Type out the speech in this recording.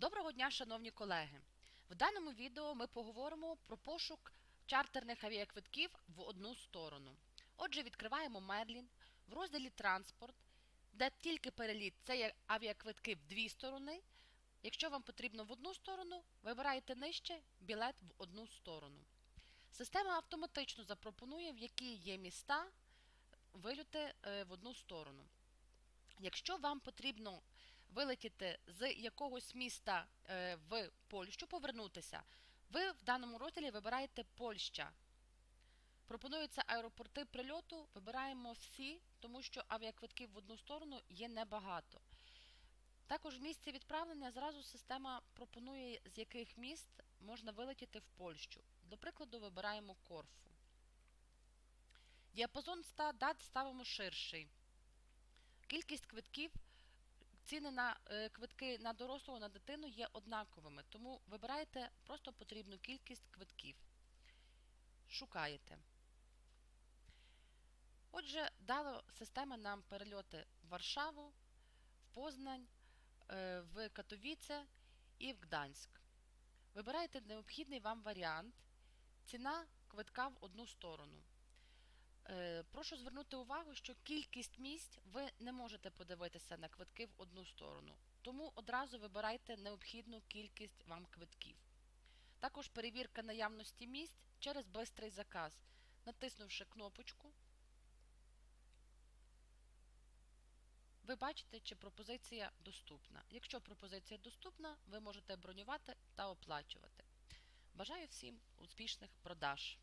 Доброго дня, шановні колеги! В даному відео ми поговоримо про пошук чартерних авіаквитків в одну сторону. Отже, відкриваємо Мерлін в розділі Транспорт, де тільки переліт це є авіаквитки в дві сторони. Якщо вам потрібно в одну сторону, вибираєте нижче білет в одну сторону. Система автоматично запропонує, в які є міста вильоти е, в одну сторону. Якщо вам потрібно вилетіти з якогось міста е, в Польщу, повернутися, ви в даному розділі вибираєте Польща. Пропонуються аеропорти прильоту, вибираємо всі, тому що авіаквитків в одну сторону є небагато. Також в місці відправлення зразу система пропонує, з яких міст можна вилетіти в Польщу. До прикладу, вибираємо Корфу. Діапазон дат ставимо ширший. Кількість квитків, ціни на е, квитки на дорослого, на дитину є однаковими, тому вибираєте просто потрібну кількість квитків. Шукаєте. Отже, дала система нам перельоти в Варшаву, в Познань, е, в Катовіце і в Гданськ. Вибираєте необхідний вам варіант. Ціна квитка в одну сторону. Е, Прошу звернути увагу, що кількість місць ви не можете подивитися на квитки в одну сторону, тому одразу вибирайте необхідну кількість вам квитків. Також перевірка наявності місць через бистрий заказ, натиснувши кнопочку. Ви бачите, чи пропозиція доступна. Якщо пропозиція доступна, ви можете бронювати та оплачувати. Бажаю всім успішних продаж!